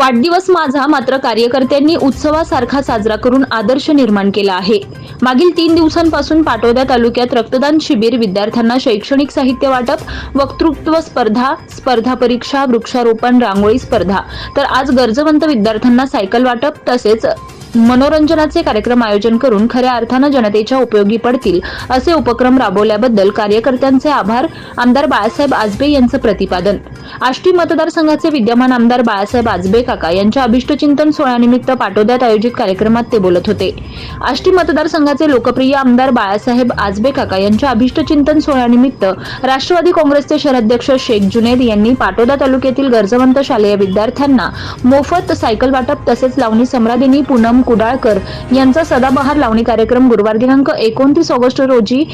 वाढदिवस माझा मात्र कार्यकर्त्यांनी उत्सवासारखा साजरा करून आदर्श निर्माण केला आहे. मागील तीन दिवसांपासून पाटोदा तालुक्यात रक्तदान शिबिर विद्यार्थ्यांना शैक्षणिक साहित्य वाटप वक्तृत्व स्पर्धा स्पर्धा परीक्षा वृक्षारोपण रांगोळी स्पर्धा. तर आज गरजवंत विद्यार्थ्यांना सायकल वाटप तसेच मनोरंजनाचे कार्यक्रम आयोजन करून खऱ्या अर्थानं जनतेच्या उपयोगी पडतील असे उपक्रम राबवल्याबद्दल कार्यकर्त्यांचे आभार. आमदार बाळासाहेब आजबे यांचं प्रतिपादन. आष्टी मतदारसंघाचे विद्यमान आमदार बाळासाहेब आजबे काका यांच्या अभिष्टचिंतन सोहळ्यानिमित्त पाटोद्यात आयोजित कार्यक्रमात ते बोलत होते. आष्टी मतदारसंघाचे लोकप्रिय आमदार बाळासाहेब आजबे काका यांच्या अभिष्टचिंतन सोहळ्यानिमित्त राष्ट्रवादी काँग्रेसचे शहराध्यक्ष शेख जुनेद यांनी पाटोदा तालुक्यातील गरजवंत शालेय विद्यार्थ्यांना मोफत सायकल वाटप तसेच लावणी सम्रादिनी पूनम कुडाळकर यांचा सदाबहार लावणी कार्यक्रम गुरुवार दिनांक एकोणतीस ऑगस्ट रोजी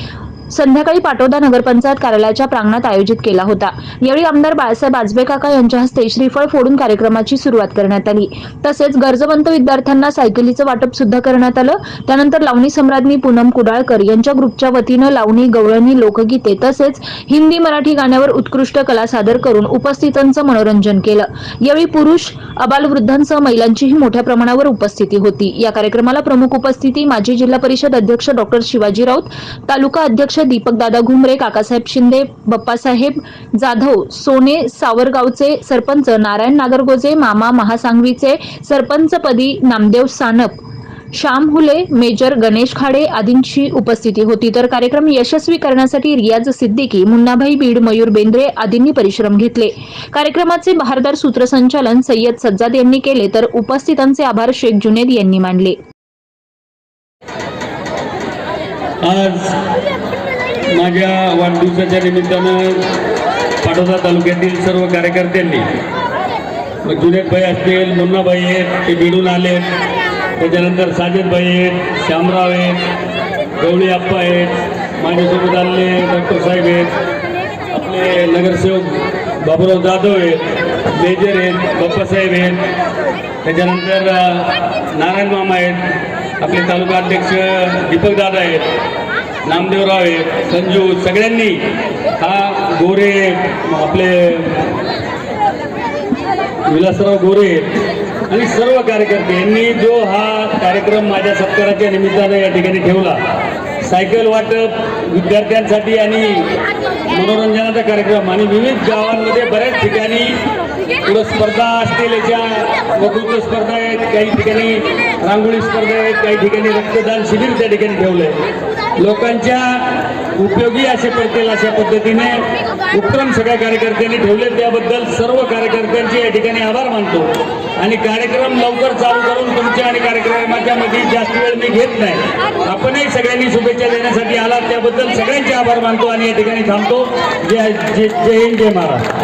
संध्याकाळी पाटोदा नगरपंचायत कार्यालयाच्या प्रांगणात आयोजित केला होता. यावेळी आमदार बाळासाहेब आजबे काका यांच्या हस्ते श्रीफळ फोडून कार्यक्रमाची सुरुवात करण्यात आली. तसेच गरजवंत विद्यार्थ्यांना सायकलीचं वाटप सुद्धा करण्यात आलं. त्यानंतर लावणी सम्राज्ञी पूनम कुडाळकर यांच्या ग्रुपच्या वतीनं लावणी गवळणी लोकगीते तसेच हिंदी मराठी गाण्यावर उत्कृष्ट कला सादर करून उपस्थितांचं मनोरंजन केलं. यावेळी पुरुष अबालवृद्धांसह महिलांचीही मोठ्या प्रमाणावर उपस्थिती होती. या कार्यक्रमाला प्रमुख उपस्थिती माजी जिल्हा परिषद अध्यक्ष डॉक्टर शिवाजी राऊत तालुका अध्यक्ष दीपक दादा घुमरे काकासाहेब शिंदे बप्पासाहेब जाधव सोने सावरगावचे सरपंच नारायण नागरगोजे मामा महासांगवीचे सरपंचपदी नामदेव सानप श्याम हुले मेजर गणेश खाडे आदींची उपस्थिती होती. तर कार्यक्रम यशस्वी करण्यासाठी रियाज सिद्दीकी मुन्नाभाई बीड मयूर बेंद्रे आदींनी परिश्रम घेतले. कार्यक्रमाचे बहारदार सूत्रसंचालन सय्यद सज्जाद यांनी केले तर उपस्थितांचे आभार शेख जुनेद यांनी मानले. आज माझ्या वाढदिवसाच्या निमित्तानं पाटोदा तालुक्यातील सर्व कार्यकर्त्यांनी मग जुनेदभाई असतील मुन्नाबाई आहेत ते बिडून आले त्याच्यानंतर साजिदभाई आहेत श्यामराव आहेत गवळी आप्पा आहेत माझ्यासोबत आलेले डॉक्टर साहेब आहेत. आपले नगरसेवक बाबूराव जाधव आहेत मेजर आहेत बाप्पासाहेब आहेत. त्याच्यानंतर नारायण मामा आहेत. आपले तालुका अध्यक्ष दीपक दादा आहेत. नामदेवराव आहेत संजू सगळ्यांनी हा गोरे आपले विलासराव गोरे आणि सर्व कार्यकर्ते यांनी जो हा कार्यक्रम माझ्या सत्काराच्या निमित्तानं या ठिकाणी ठेवला. सायकल वाटप विद्यार्थ्यांसाठी आणि मनोरंजनाचा कार्यक्रम आणि विविध गावांमध्ये बऱ्याच ठिकाणी पुढं स्पर्धा असतील याच्या वक्तृत्व स्पर्धा आहेत काही ठिकाणी रांगोळी स्पर्धा आहेत काही ठिकाणी रक्तदान शिबिर त्या ठिकाणी ठेवलं आहे लोकांच्या उपयोगी असे पडतील अशा पद्धतीने उपक्रम सगळ्या कार्यकर्त्यांनी ठेवले त्याबद्दल सर्व कार्यकर्त्यांचे या ठिकाणी आभार मानतो. आणि कार्यक्रम लवकर चालू करून तुमच्या आणि कार्यक्रमाच्या मध्ये जास्त वेळ मी घेत नाही. आपणही सगळ्यांनी शुभेच्छा देण्यासाठी आलात. त्याबद्दल सगळ्यांचे आभार मानतो आणि या ठिकाणी थांबतो. जय जय जय हिंद जय महाराज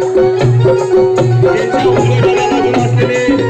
Thank you.